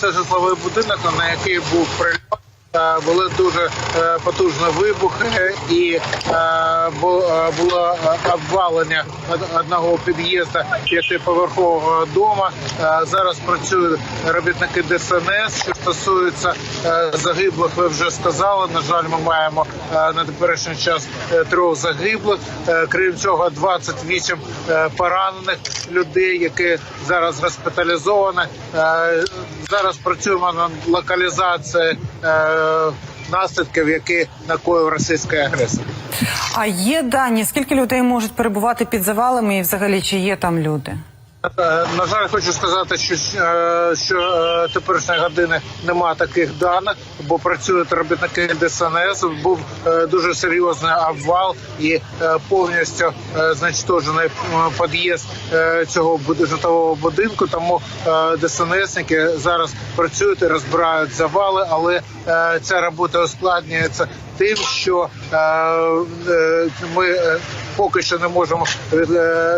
Це житловий будинок, на який був прильот. Е, Були дуже е, потужні вибухи, і е, е, було обвалення одного під'їзду п'ятиповерхового дому. Зараз працюють робітники ДСНС. Що стосується загиблих, ви вже сказали. На жаль, ми маємо на теперішній час трьох загиблих. Крім цього, 28 е, поранених людей, які зараз госпіталізовані. Зараз працюємо над локалізацією наслідків, які накоїв російський агресор. А є дані, скільки людей можуть перебувати під завалами, і взагалі чи є там люди? Е, На жаль, хочу сказати, що, е, що е, теперішньої години немає таких даних, бо працюють робітники ДСНС. Був дуже серйозний обвал і повністю знищений під'їзд цього житлового будинку. Тому ДСНСники зараз працюють і розбирають завали, але ця робота ускладнюється тим, що ми поки що не можемо від,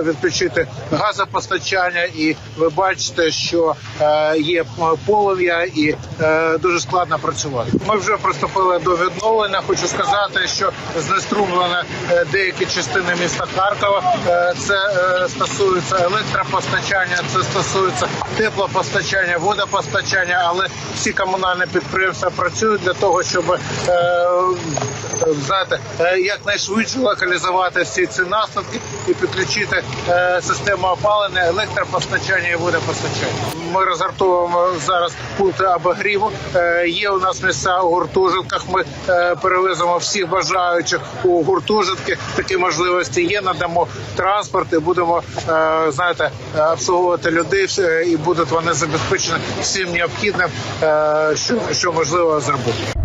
відключити газопостачання, і ви бачите, що е, є полум'я і е, дуже складно працювати. Ми вже приступили до відновлення. Хочу сказати, що знеструмлені е, деякі частини міста Харкова. Це стосується електропостачання, це стосується теплопостачання, водопостачання, але всі комунальні підприємства працюють для того, щоб знаєте, е, якнайшвидше локалізувати всі ці наслідки і підключити е, систему опалення, електропостачання і водопостачання. Ми розгортовуємо зараз пункти обогріву. Е, Є у нас місця у гуртожитках. Ми е, перевеземо всіх бажаючих у гуртожитки. Такі можливості є. Надамо транспорт і будемо е, знаєте е, обслуговувати людей е, і будуть вони забезпечені всім необхідним, е, що, що можливо зробити.